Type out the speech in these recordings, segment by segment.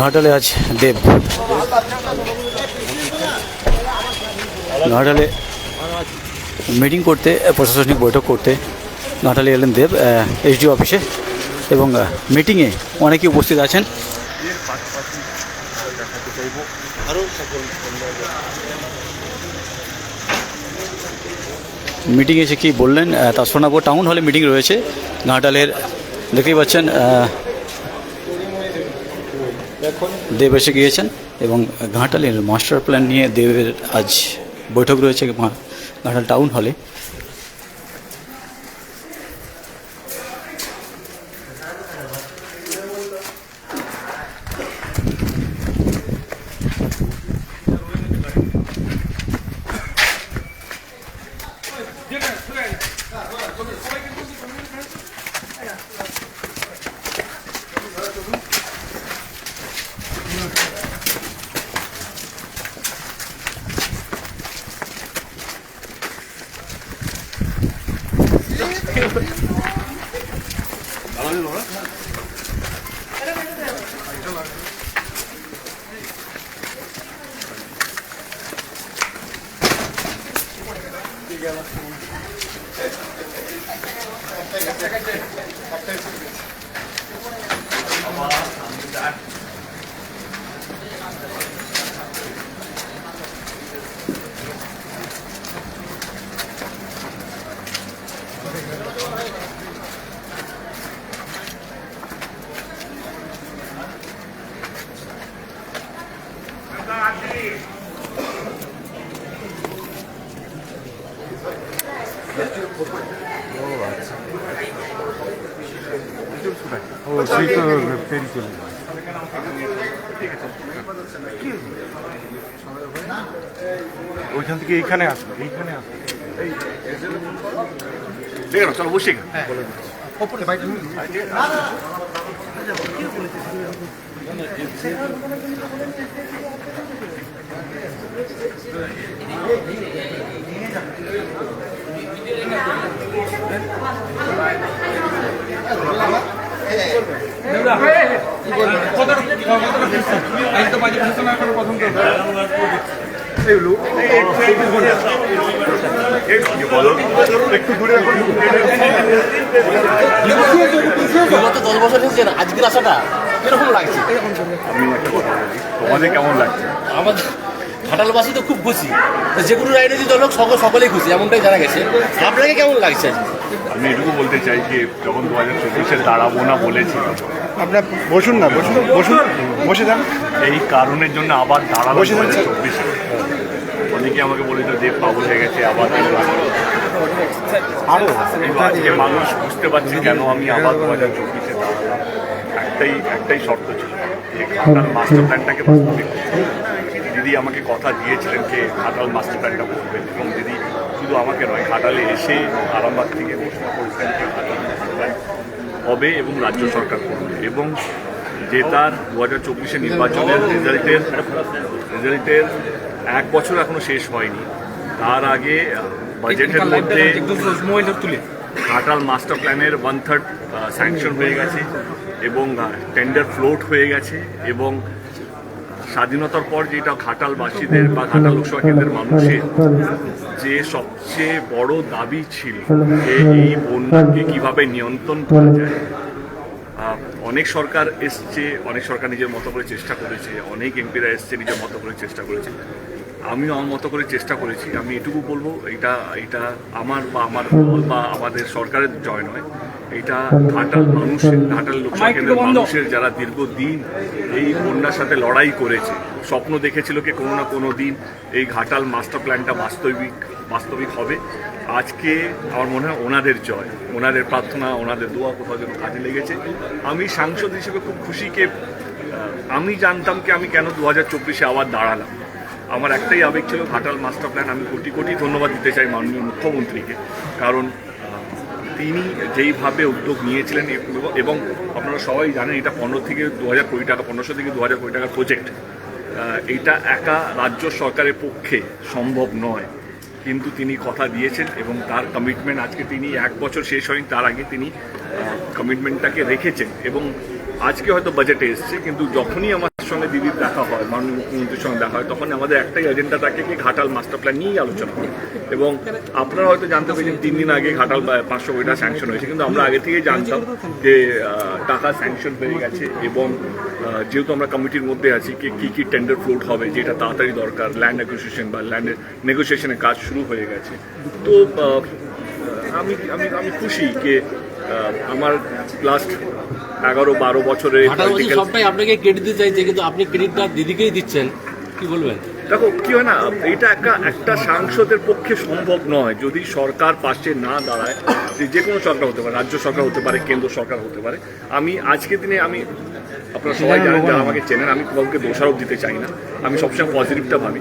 ঘাটালে আজ দেব। ঘাটালে মিটিং করতে, প্রশাসনিক বৈঠক করতে ঘাটালে এলেন দেব এইচডি অফিসে এবং মিটিংয়ে অনেকে উপস্থিত আছেন। মিটিং এসে কি বললেন? তা শোনাবো। টাউন হলে মিটিং রয়েছে। ঘাটালের, দেখতেই পাচ্ছেন দেব এসে গিয়েছেন এবং ঘাটালের মাস্টার প্ল্যান নিয়ে দেবের আজ বৈঠক রয়েছে ঘাটাল টাউন হলে। 나가려 너가? ওইখান থেকে এইখানে আসবে এইখানে আসবে দেখে চলো বসে এখন। দশ বছর এসেছেন আজকের কীরকম লাগছে আমি একটা কথা বলি তোমাদের কেমন লাগছে আমাদের ঘাটালবাসী তো খুব খুশি যে কোনো রাজনৈতিক দল হোক সকল সকলেই খুশি এমনটাই জানা গেছে আপনাকে কেমন লাগছে আজকে? আমি এটুকু বলতে চাই যে যখন দু হাজার চব্বিশে দাঁড়াবো না বলেছি আপনার বসুন না বসুন বসুন বসে যান এই কারণের জন্য আবার দাঁড়াবো বসে যান, চব্বিশে আমাকে বলেছিল দেব পাগল হয়ে গেছে, আবার। আরও আজকে মানুষ বুঝতে পারছে কেন আমি আবার দু হাজার চব্বিশে একটাই একটাই শর্ত ছিল। যে মাস্টার প্ল্যানটাকে দিদি আমাকে কথা দিয়েছিলেন যে ঘাটাল মাস্টার প্ল্যানটা করবেন এবং দিদি শুধু আমাকে নয় খাটালে এসে আরামবাগ থেকে ঘোষণা করেছেন যে ঘাটাল মাস্টার প্ল্যান হবে এবং রাজ্য সরকার করবে। এবং যে তার দু হাজার চব্বিশে নির্বাচনের রেজাল্টের রেজাল্টের এক বছর এখনও শেষ হয়নি। তার আগে বাজেটের মধ্যে ঘাটাল মাস্টার প্ল্যানের ওয়ান থার্ড স্যাংশন হয়ে গেছে এবং টেন্ডার ফ্লোট হয়ে গেছে এবং স্বাধীনতার পর যেটা ঘাটালবাসীদের বা ঘাটাল লোকসভা কেন্দ্রের মানুষের যে সবচেয়ে বড় দাবি ছিল যে এই বন্যাকে কীভাবে নিয়ন্ত্রণ করা যায় অনেক সরকার এসছে অনেক সরকার নিজের মতো করে চেষ্টা করেছে অনেক এমপিরা এসছে নিজের মতো করে চেষ্টা করেছে। আমিও আমার মতো করে চেষ্টা করেছি আমি এটুকু বলব এটা এটা আমার বা আমার দল বা আমাদের সরকারের জয় নয়। এটা ঘাটাল মানুষের ঘাটাল লোকসভা কেন্দ্রের মানুষের যারা দীর্ঘদিন এই বন্যার সাথে লড়াই করেছে স্বপ্ন দেখেছিল কি কোনো না কোনো দিন এই ঘাটাল মাস্টার প্ল্যানটা বাস্তবিক বাস্তবিক হবে। আজকে আমার মনে হয় ওনাদের জয়, ওনাদের প্রার্থনা, ওনাদের দোয়া কোথাও যেন কাজে লেগেছে। আমি সাংসদ হিসেবে খুব খুশিকে আমি জানতাম কি আমি কেন দু হাজার চব্বিশে আবার দাঁড়ালাম। আমার একটাই আবেগ ছিল ঘাটাল মাস্টার প্ল্যান, আমি কোটি কোটি ধন্যবাদ দিতে চাই মাননীয় মুখ্যমন্ত্রীকে। কারণ তিনি যেইভাবে উদ্যোগ নিয়েছিলেন এবং আপনারা সবাই জানেন এটা পনেরো থেকে দু হাজার কোটি টাকা, পনেরোশো থেকে দু হাজার কোটি টাকার প্রজেক্ট এটা একা রাজ্য সরকারের পক্ষে সম্ভব নয়। কিন্তু তিনি কথা দিয়েছেন এবং তার কমিটমেন্ট আজকে তিনি এক বছর শেষ হয়নি, তার আগে তিনি কমিটমেন্টটাকে রেখেছেন। এবং আজকে হয়তো বাজেটে এসছে, কিন্তু যখনই আমার সঙ্গে দিদির দেখা হয় মাননীয় মুখ্যমন্ত্রীর সঙ্গে দেখা হয়, তখন আমাদের একটাই এজেন্ডা থাকে কি ঘাটাল মাস্টার প্ল্যান নিয়েই আলোচনা হয় এবং আপনারা হয়তো জানতে পেরেছেন, তিন দিন আগে ঘাটাল পাঁচশো কোটি টাকা স্যাংশন হয়েছে, কিন্তু আমরা আগে থেকেই জানতাম যে টাকা স্যাংশন হয়ে গেছে এবং যেহেতু আমরা কমিটির মধ্যে আছি কি কি, কী টেন্ডার ফ্লোট হবে, যেটা তাড়াতাড়ি দরকার ল্যান্ড নেগোসিয়েশন বা ল্যান্ডের নেগোসিয়েশনের কাজ শুরু হয়ে গেছে। তো আমি আমি আমি খুশি যে আমার লাস্ট এগারো বারো বছরের সবটাই আপনাকে ক্রেডিট দিতে চাইছে কিন্তু আপনি ক্রেডিটটা দিদিকেই দিচ্ছেন। কি বলবেন? দেখো কি হয় না এটা একটা একটা সাংসদের পক্ষে সম্ভব নয় যদি সরকার পাশে না দাঁড়ায়। যে কোনো সরকার হতে পারে রাজ্য সরকার হতে পারে কেন্দ্র সরকার হতে পারে। আমি আজকের দিনে আমি আপনারা সবাই জানেন যারা আমাকে চেনেন আমি কাউকে দোষারোপ দিতে চাই না। আমি সবসময় পজিটিভটা ভাবি।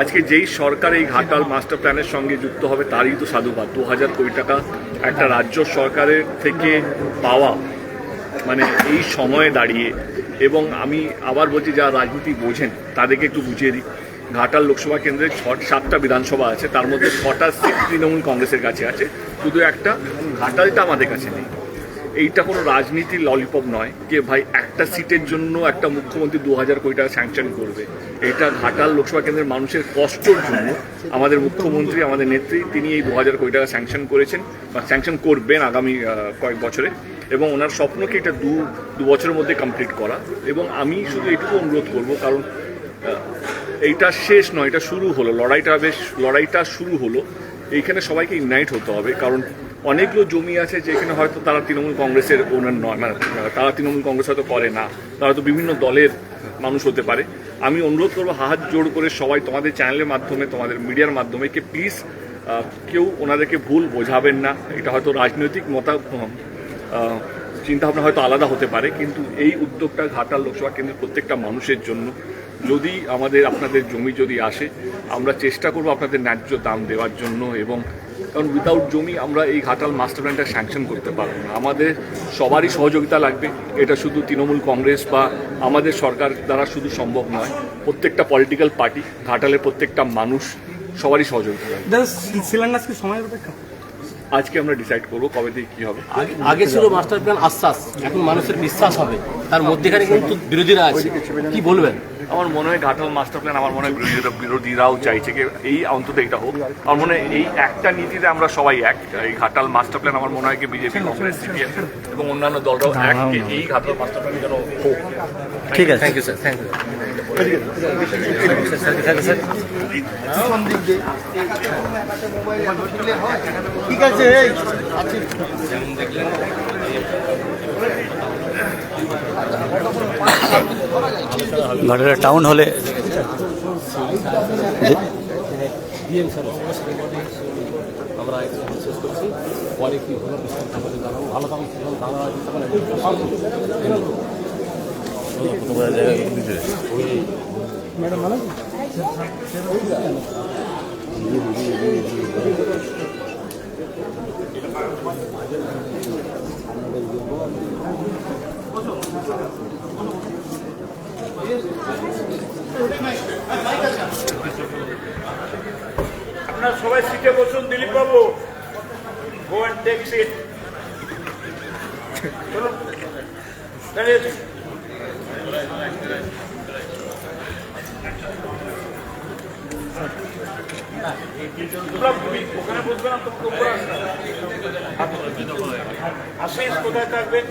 আজকে যেই সরকার এই ঘাটাল মাস্টার প্ল্যানের সঙ্গে যুক্ত হবে তারই তো সাধুবাদ। দু হাজার কোটি টাকা একটা রাজ্য সরকারের থেকে পাওয়া মানে এই সময়ে দাঁড়িয়ে, এবং আমি আবার বলছি যারা রাজনীতি বোঝেন, তাদেরকে একটু বুঝিয়ে দিই। ঘাটাল লোকসভা কেন্দ্রে ছ সাতটা বিধানসভা আছে, তার মধ্যে ছটা সিট তৃণমূল কংগ্রেসের কাছে আছে। শুধু একটা, ঘাটালটা আমাদের কাছে নেই। এইটা কোনো রাজনীতির ললিপপ নয় যে ভাই একটা সিটের জন্য একটা মুখ্যমন্ত্রী দু হাজার কোটি টাকা স্যাংশন করবে। এটা ঘাটাল লোকসভা কেন্দ্রের মানুষের কষ্টর জন্য আমাদের মুখ্যমন্ত্রী, আমাদের নেত্রী, তিনি এই দু হাজার কোটি টাকা স্যাংশন করেছেন বা স্যাংশন করবেন আগামী কয়েক বছরে। এবং ওনার স্বপ্নকে এটা দু দু বছরের মধ্যে কমপ্লিট করা। এবং আমি শুধু এটুকু অনুরোধ করব, কারণ এইটা শেষ নয়, এটা শুরু হলো, লড়াইটা বেশ, লড়াইটা শুরু হলো। এইখানে সবাইকে ইউনাইট হতে হবে, কারণ অনেকগুলো জমি আছে যেখানে হয়তো তারা তৃণমূল কংগ্রেসের ওনার নয় মানে তারা তৃণমূল কংগ্রেস হয়তো করে না, তারা হয়তো বিভিন্ন দলের মানুষ হতে পারে। আমি অনুরোধ করব, হাত জোড় করে সবাই তোমাদের চ্যানেলের মাধ্যমে, তোমাদের মিডিয়ার মাধ্যমে, কি প্লিজ কেউ ওনাদেরকে ভুল বোঝাবেন না। এটা হয়তো রাজনৈতিক মতা চিন্তা ভাবনা হয়তো আলাদা হতে পারে, কিন্তু এই উদ্যোগটা ঘাটাল লোকসভা কেন্দ্রের প্রত্যেকটা মানুষের জন্য। যদি আমাদের, আপনাদের জমি যদি আসে, আমরা চেষ্টা করব আপনাদের ন্যায্য দাম দেওয়ার জন্য এবং কারণ উইদাউট জমি আমরা এই ঘাটাল মাস্টার প্ল্যানটা স্যাংশন করতে পারব না। আমাদের সবারই সহযোগিতা লাগবে। এটা শুধু তৃণমূল কংগ্রেস বা আমাদের সরকার দ্বারা শুধু সম্ভব নয়, প্রত্যেকটা পলিটিক্যাল পার্টি ঘাটালের প্রত্যেকটা মানুষ সবারই সহযোগিতা লাগবে। অপেক্ষা? আজকে আমরা ডিসাইড করব কবে থেকে কী হবে। আগে- ছিল মাস্টার প্ল্যান আশ্বাস, এখন মানুষের বিশ্বাস হবে, তার মধ্যেখানে কিন্তু বিরোধীরা আছে। কি বলবেন? আমার মনে হয় ঘাটাল মাস্টার প্ল্যান আমার মনে হয় বিরোধীরা বিরোধীরাও চাইছে কি এই অন্তত এটা হোক। আমার মনে হয় এই একটা নীতিতে আমরা সবাই এক। এই ঘাটাল মাস্টার প্ল্যান আমার মনে হয় কি বিজেপি কংগ্রেস সিপিএম এবং অন্যান্য দলরাও এক। এই ঘাটাল মাস্টার প্ল্যান যেন হোক। ঠিক আছে। Thank you sir thank you ঠিক আছে এই। ঘাটালের টাউন হলে আমরা শেষ করছি। পরে কি হলো ভালো থাকুন সব আপনার সবাই সিটে বসুন দিলীপ বাবু গো অ্যান্ড টেক ওখানে বসবে না তোমাকে আশিস কোথায় থাকবেন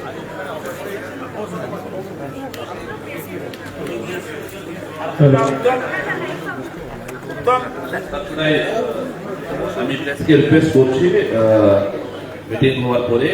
উত্তম উত্তম। আমি প্রেসকে রিকোয়েস্ট করছি মিটিং হওয়ার পরে